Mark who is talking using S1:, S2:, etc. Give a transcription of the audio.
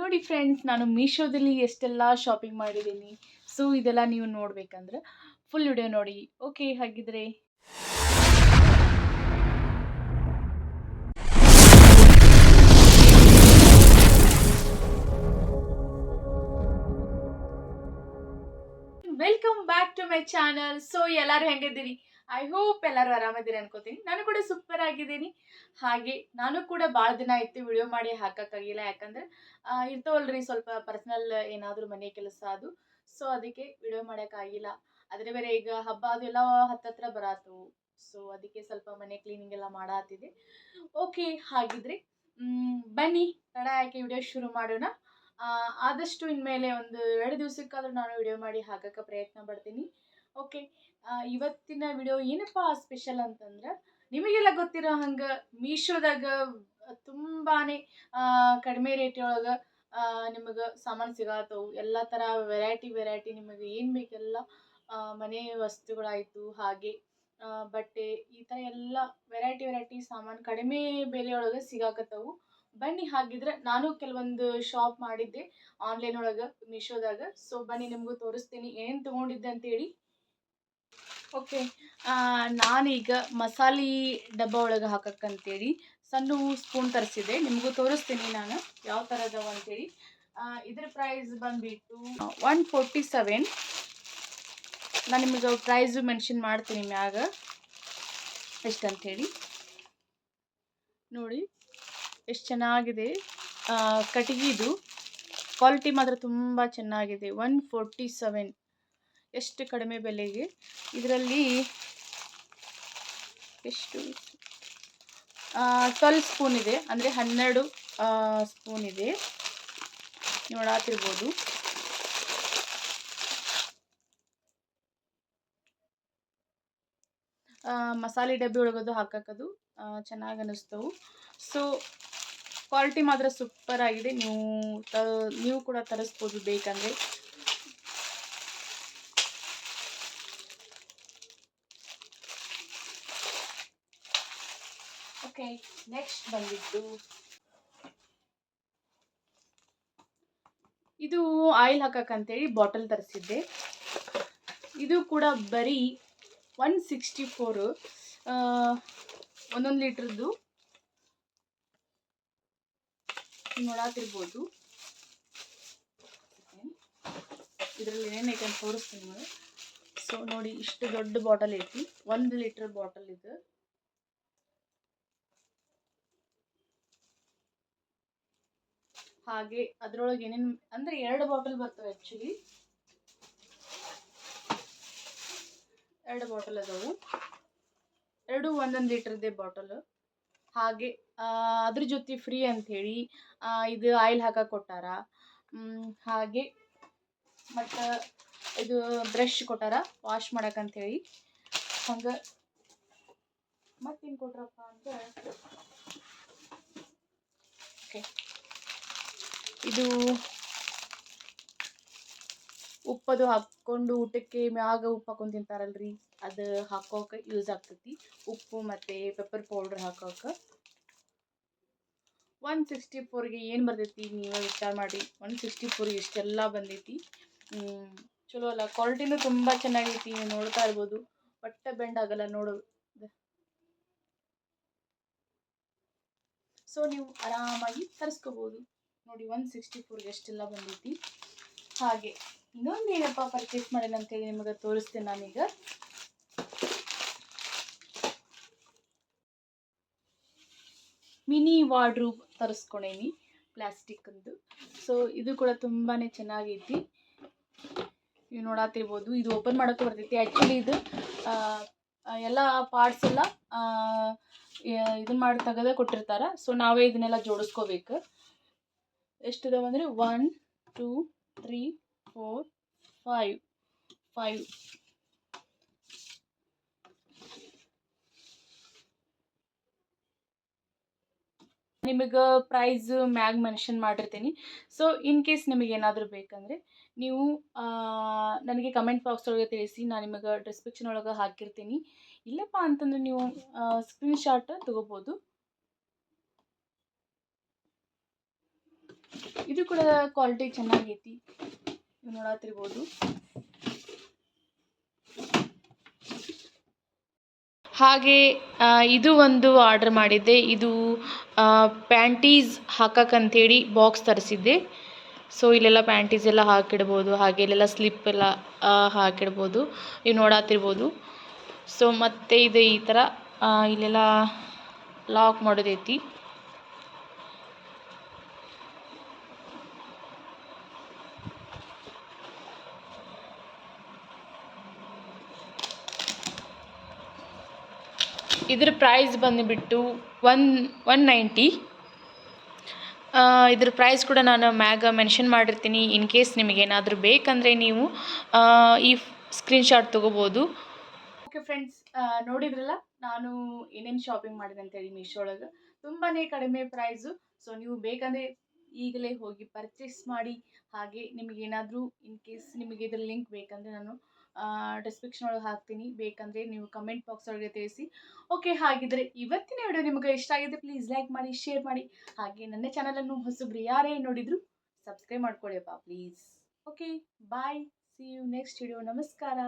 S1: ನೋಡಿ ಫ್ರೆಂಡ್ಸ್ ನಾನು ಮೀಶೋದಲ್ಲಿ ಎಷ್ಟೆಲ್ಲ ಶಾಪಿಂಗ್ ಮಾಡಿದ್ದೀನಿ. ಸೊ ಇದೆಲ್ಲ ನೀವು ನೋಡ್ಬೇಕಂದ್ರೆ ಫುಲ್ ವಿಡಿಯೋ ನೋಡಿ. ಓಕೆ ಹಾಗಿದ್ರೆ. Welcome back to my channel so ಎಲ್ಲರೂ ಹೆಂಗಿದ್ದೀರಿ? ಐ ಹೋಪ್ ಎಲ್ಲರೂ ಆರಾಮದಿರಿ ಅನ್ಕೋತೀನಿ. ನಾನು ಕೂಡ ಸೂಪರ್ ಆಗಿದ್ದೀನಿ. ಹಾಗೆ ನಾನು ಕೂಡ ಭಾಳ ದಿನ ಆಯ್ತು ವಿಡಿಯೋ ಮಾಡಿ ಹಾಕೋಕ್ಕಾಗಿಲ್ಲ. ಯಾಕಂದ್ರೆ ಇರ್ತವಲ್ರಿ ಸ್ವಲ್ಪ ಪರ್ಸ್ನಲ್ ಏನಾದರೂ ಮನೆ ಕೆಲಸ ಅದು. ಸೊ ಅದಕ್ಕೆ ವಿಡಿಯೋ ಮಾಡೋಕ್ಕಾಗಿಲ್ಲ. ಆದರೆ ಬೇರೆ ಈಗ ಹಬ್ಬ ಅದೆಲ್ಲ ಹತ್ತತ್ರ ಬರಾತು. ಸೊ ಅದಕ್ಕೆ ಸ್ವಲ್ಪ ಮನೆ ಕ್ಲೀನಿಂಗ್ ಎಲ್ಲ ಮಾಡಾತಿದೆ ಓಕೆ ಹಾಗಿದ್ರೆ ಬನ್ನಿ. ತಡ ಯಾಕೆ ವಿಡಿಯೋ ಶುರು ಮಾಡೋಣ. ಆದಷ್ಟು ಇನ್ಮೇಲೆ ಒಂದು ಎರಡು ದಿವಸಕ್ಕಾದ್ರೂ ನಾನು ವಿಡಿಯೋ ಮಾಡಿ ಹಾಕಕ್ಕೆ ಪ್ರಯತ್ನ ಪಡ್ತೀನಿ. ಓಕೆ ಇವತ್ತಿನ ವಿಡಿಯೋ ಏನಪ್ಪ ಸ್ಪೆಷಲ್ ಅಂತಂದ್ರೆ ನಿಮಗೆಲ್ಲ ಗೊತ್ತಿರೋ ಹಂಗೆ ಮೀಶೋದಾಗ ತುಂಬಾ ಕಡಿಮೆ ರೇಟ್ ನಿಮಗೆ ಸಾಮಾನು ಸಿಗತ್ತವು ಎಲ್ಲ ಥರ ವೆರೈಟಿ ವೆರೈಟಿ ನಿಮಗೆ ಏನು ಬೇಕೆಲ್ಲ ಮನೆ ವಸ್ತುಗಳಾಯಿತು, ಹಾಗೆ ಬಟ್ಟೆ, ಈ ಥರ ಎಲ್ಲ ವೆರೈಟಿ ವೆರೈಟಿ ಸಾಮಾನು ಕಡಿಮೆ ಬೆಲೆಯೊಳಗೆ ಸಿಗಾಕತ್ತವು. ಬನ್ನಿ ಹಾಗಿದ್ರೆ ನಾನು ಕೆಲವೊಂದು ಶಾಪ್ ಮಾಡಿದ್ದೆ ಆನ್ಲೈನ್ ಒಳಗೆ ಮೀಶೋದಾಗ. ಸೊ ಬನ್ನಿ ನಿಮಗೂ ತೋರಿಸ್ತೀನಿ ಏನು ತೊಗೊಂಡಿದ್ದೆ ಅಂತೇಳಿ. ಓಕೆ. ನಾನೀಗ ಮಸಾಲೆ ಡಬ್ಬ ಒಳಗೆ ಹಾಕಕ್ಕಂತೇಳಿ ಸಣ್ಣ ಸ್ಪೂನ್ ತರಿಸಿದೆ. ನಿಮಗೂ ತೋರಿಸ್ತೀನಿ ನಾನು ಯಾವ ಥರ ಅದಾವ ಅಂತೇಳಿ ಇದ್ರ ಪ್ರೈಸ್ ಬಂದುಬಿಟ್ಟು ಒನ್ ಫೋರ್ಟಿ ಸೆವೆನ್ ನಾನು ನಿಮಗೆ ಪ್ರೈಸು ಮೆನ್ಷನ್ ಮಾಡ್ತೀನಿ ಮ್ಯಾಗ. ಎಷ್ಟಂತೇಳಿ? ನೋಡಿ ಎಷ್ಟು ಚೆನ್ನಾಗಿದೆ. ಆ, ಕಟ್ಟಿಗೆದು ಕ್ವಾಲಿಟಿ ಮಾತ್ರ ತುಂಬ ಚೆನ್ನಾಗಿದೆ. ಒನ್ ಫೋರ್ಟಿ ಸೆವೆನ್ ಎಷ್ಟು ಕಡಿಮೆ ಬೆಲೆಗೆ? ಇದರಲ್ಲಿ ಎಷ್ಟು? ಟ್ವೆಲ್ ಸ್ಪೂನ್ ಇದೆ. ಅಂದರೆ ಹನ್ನೆರಡು ಸ್ಪೂನ್ ಇದೆ. ನೋಡಾತಿರ್ಬೋದು ಮಸಾಲೆ ಡಬ್ಬಿ ಒಳಗದು ಹಾಕಕ್ಕದು ಚೆನ್ನಾಗಿ ಅನ್ನಿಸ್ತವು ಸೊ ಕ್ವಾಲಿಟಿ ಮಾತ್ರ ಸೂಪರ್ ಆಗಿದೆ. ನೀವು ನೀವು ಕೂಡ ತರಿಸ್ಬೋದು ಬೇಕಂದರೆ. ಓಕೆ ನೆಕ್ಸ್ಟ್ ಬಂದಿದ್ದು. ಇದು ಆಯಿಲ್ ಹಾಕಕ್ಕಂತೇಳಿ ಬಾಟಲ್ ತರಿಸಿದ್ದೆ. ಇದು ಕೂಡ ಬರೀ ಒನ್ ಸಿಕ್ಸ್ಟಿ ಫೋರು ಒಂದೊಂದು ಲೀಟ್ರದ್ದು. ನೋಡಾತಿರ್ಬೋದು. ಇದರಲ್ಲಿ ಏನೇನೈತೆ ಅಂತ ತೋರಿಸ್ತೀನಿ ಸೊ ನೋಡಿ, ಇಷ್ಟು ದೊಡ್ಡ ಬಾಟಲ್ ಐತಿ. ಒಂದು ಲೀಟ್ರ್ ಬಾಟಲ್ ಇದು. ಹಾಗೆ ಅದ್ರೊಳಗೆ ಏನೇನು, ಅಂದರೆ ಎರಡು ಬಾಟಲ್ ಬರ್ತವೆ ಆ್ಯಕ್ಚುಲಿ ಎರಡು ಬಾಟಲ್ ಅದಾವು. ಎರಡು ಒಂದೊಂದು ಲೀಟ್ರದ್ದೇ ಬಾಟಲ್. ಹಾಗೆ ಅದ್ರ ಜೊತೆ ಫ್ರೀ ಅಂಥೇಳಿ ಇದು ಆಯಿಲ್ ಹಾಕಕ್ಕೆ ಕೊಟ್ಟಾರ. ಹಾಗೆ, ಮತ್ತು ಇದು ಬ್ರಷ್ ಕೊಟ್ಟಾರ, ವಾಶ್ ಮಾಡಕ್ಕಂಥೇಳಿ ಹಂಗೆ, ಮತ್ತೇನು ಕೊಟ್ರಪ್ಪ ಅಂದ್ರೆ ಓಕೆ ಇದು ಉಪ್ಪದು ಹಾಕ್ಕೊಂಡು ಊಟಕ್ಕೆ ಮ್ಯಾಗ ಉಪ್ಪು ಹಾಕೊಂಡು ತಿಂತಾರಲ್ರಿ. ಅದು ಹಾಕೋಕೆ ಯೂಸ್ ಆಗ್ತೈತಿ. ಉಪ್ಪು ಮತ್ತು ಪೆಪ್ಪರ್ ಪೌಡ್ರ್ ಹಾಕೋಕೆ. ಒನ್ ಸಿಕ್ಸ್ಟಿ ಫೋರ್ಗೆ ಏನು ಬರ್ತೈತಿ ನೀವು ವಿಚಾರ ಮಾಡಿ. ಒನ್ ಸಿಕ್ಸ್ಟಿ ಫೋರ್ಗೆ ಇಷ್ಟೆಲ್ಲ ಬಂದೈತಿ. ಚಲೋ ಅಲ್ಲ. ಕ್ವಾಲಿಟಿನೂ ತುಂಬ ಚೆನ್ನಾಗೈತಿ. ನೀವು ನೋಡ್ತಾ ಇರ್ಬೋದು. ಬಟ್ಟೆ ಬೆಂಡ್ ಆಗಲ್ಲ ನೋಡು. ಸೊ ನೀವು ಆರಾಮಾಗಿ ತರಿಸ್ಕೋಬೋದು. ನೋಡಿ ಒನ್ ಸಿಕ್ಸ್ಟಿ ಫೋರ್ಗೆ ಎಷ್ಟೆಲ್ಲ ಬಂದೈತಿ? ಹಾಗೆ, ಇನ್ನೊಂದು ಏನಪ್ಪ ಪರ್ಚೇಸ್ ಮಾಡೇನಿ ಅಂತೇಳಿ ನಿಮಗೆ ತೋರಿಸ್ತೇನೆ ನಾನೀಗ. ಮಿನಿ ವಾರ್ಡ್ರೂಬ್ ತರಿಸ್ಕೊಂಡೇನಿ ಪ್ಲಾಸ್ಟಿಕ್ಕಂದು ಸೊ ಇದು ಕೂಡ ತುಂಬಾ ಚೆನ್ನಾಗೈತಿ. ನೀವು ನೋಡಾತಿರ್ಬೋದು, ಇದು ಓಪನ್ ಮಾಡೋಕ್ಕೆ ಬರ್ತೈತಿ. ಆ್ಯಕ್ಚುಲಿ ಇದು ಎಲ್ಲ ಪಾರ್ಟ್ಸ್ ಎಲ್ಲ ಇದನ್ನ ಮಾಡಿ ತೆಗೆದೇ ಕೊಟ್ಟಿರ್ತಾರೆ. ಸೊ ನಾವೇ ಇದನ್ನೆಲ್ಲ ಜೋಡಿಸ್ಕೋಬೇಕು. ಎಷ್ಟಿದಾವೆ ಅಂದರೆ one two three four five five ನಿಮಗೆ ಪ್ರೈಸ್ ಮ್ಯಾಗ್ ಮೆನ್ಷನ್ ಮಾಡಿರ್ತೀನಿ. ಸೊ ಇನ್ ಕೇಸ್ ನಿಮಗೆ ಏನಾದರೂ ಬೇಕಂದರೆ, ನೀವು ನನಗೆ ಕಮೆಂಟ್ ಬಾಕ್ಸ್ ಒಳಗೆ ತಿಳಿಸಿ, ನಾನು ನಿಮಗೆ ಡಿಸ್ಕ್ರಿಪ್ಷನ್ ಒಳಗೆ ಹಾಕಿರ್ತೀನಿ. ಇಲ್ಲಪ್ಪ ಅಂತಂದರೆ ನೀವು ಸ್ಕ್ರೀನ್ ಶಾಟ್ ತೊಗೋಬೋದು. ಇದು ಕೂಡ ಕ್ವಾಲಿಟಿ ಚೆನ್ನಾಗೈತಿ. ನೋಡತ್ತಿರ್ಬೋದು ಹಾಗೆ ಇದು ಒಂದು ಆರ್ಡರ್ ಮಾಡಿದ್ದೆ. ಇದು ಪ್ಯಾಂಟೀಸ್ ಹಾಕಕ್ಕಂಥೇಳಿ ಬಾಕ್ಸ್ ತರಿಸಿದ್ದೆ. ಸೊ ಇಲ್ಲೆಲ್ಲ ಪ್ಯಾಂಟೀಸ್ ಎಲ್ಲ ಹಾಕಿಡ್ಬೋದು. ಹಾಗೆ ಇಲ್ಲೆಲ್ಲ ಸ್ಲಿಪ್ ಎಲ್ಲ ಹಾಕಿಡ್ಬೋದು. ನೀವು ನೋಡತ್ತಿರ್ಬೋದು ಸೊ ಮತ್ತೆ ಇದು ಈ ಥರ ಇಲ್ಲೆಲ್ಲ ಲಾಕ್ ಮಾಡೋದೈತಿ. ಇದ್ರ ಪ್ರೈಸ್ ಬಂದುಬಿಟ್ಟು ಒನ್ ಒನ್ ನೈಂಟಿ ಇದ್ರ ಪ್ರೈಸ್ ಕೂಡ ನಾನು ಮ್ಯಾಗ ಮೆನ್ಷನ್ ಮಾಡಿರ್ತೀನಿ ಇನ್ ಕೇಸ್ ನಿಮಗೇನಾದರೂ ಬೇಕಂದರೆ ನೀವು ಈ ಸ್ಕ್ರೀನ್ಶಾಟ್ ತೊಗೋಬೋದು. ಓಕೆ ಫ್ರೆಂಡ್ಸ್ ನೋಡಿದ್ರಲ್ಲ? ನಾನು ಏನೇನು ಶಾಪಿಂಗ್ ಮಾಡಿದೆ ಅಂತೇಳಿ ಮೀಶೋ ಒಳಗೆ ತುಂಬಾ ಕಡಿಮೆ ಪ್ರೈಸು ಸೊ ನೀವು ಬೇಕಂದರೆ ಈಗಲೇ ಹೋಗಿ ಪರ್ಚೇಸ್ ಮಾಡಿ. ಹಾಗೆ ನಿಮಗೇನಾದರೂ ಇನ್ ಕೇಸ್ ನಿಮಗೆ ಇದ್ರ ಲಿಂಕ್ ಬೇಕಂದರೆ ನಾನು ಡಿಸ್ಕ್ರಿಪ್ಷನ್ ಒಳಗೆ ಹಾಕ್ತೀನಿ. ಬೇಕಂದರೆ ನೀವು ಕಮೆಂಟ್ ಬಾಕ್ಸ್ ಒಳಗೆ ತಿಳಿಸಿ. ಓಕೆ ಹಾಗಿದ್ರೆ ಇವತ್ತಿನ ವಿಡಿಯೋ ನಿಮಗೆ ಇಷ್ಟ ಆಗಿದೆ ಪ್ಲೀಸ್ ಲೈಕ್ ಮಾಡಿ ಶೇರ್ ಮಾಡಿ. ಹಾಗೆ ನನ್ನ ಚಾನಲನ್ನು ಹೊಸಬ್ರು ಯಾರೇ ನೋಡಿದ್ರು subscribe ಮಾಡ್ಕೊಳ್ಳಿಯಪ್ಪ please okay bye see you next video ನಮಸ್ಕಾರ.